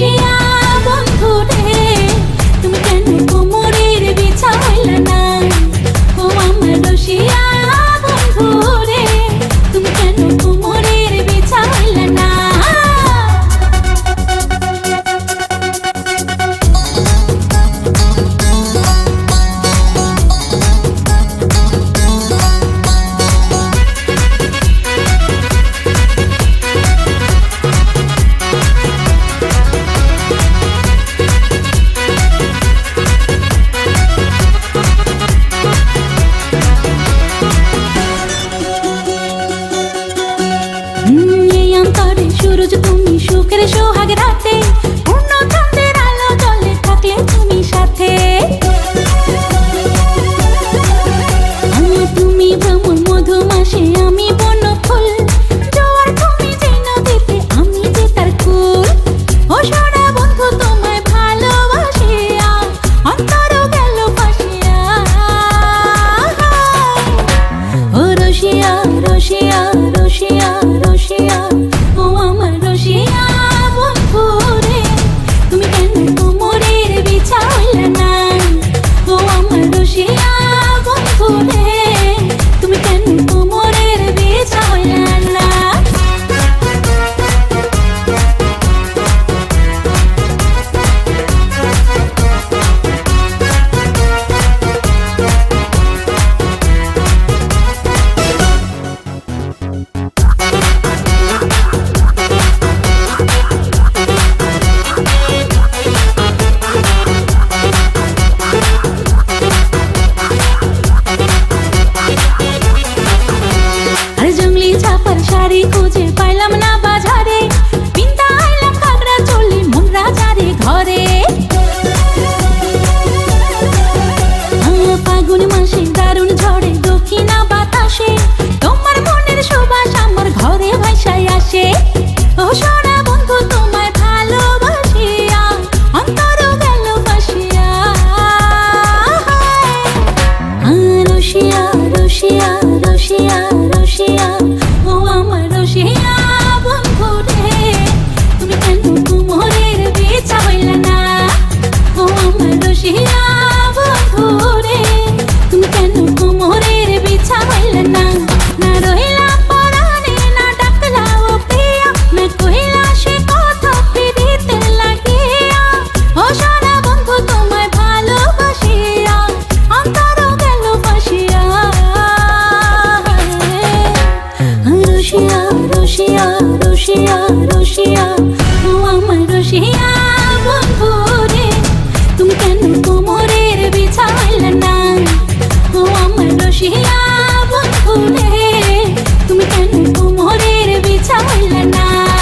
Yeah. show, hug it up. amor. খুঁজে পাইলাম না বাজারে। বিন্দা আইলাম কাকড়া ঘরে। ফাগুন মাসে দারুণ ঝড়ে, দক্ষিণা বাতাসে। তোমার মনের সুবাস আমার ঘরে ভাইসায় আসে। ও সোনা বন্ধু, তোমায় ভালোবাসিয়া অন্তর গেল বাসিয়া। রসিয়া। শিরা বধুরে তুমি কেন কোমরের বিছা হইল না না রইলা পরাণে না ডাকলা ও প্রিয়া না কইলা সে কথা ফিরিতে লাগিয়া ও সারা বন্ধু তোমায় ভালোবাসিয়া অন্তর গেল বাসিয়া রুশিয়া রুশিয়া রুশিয়া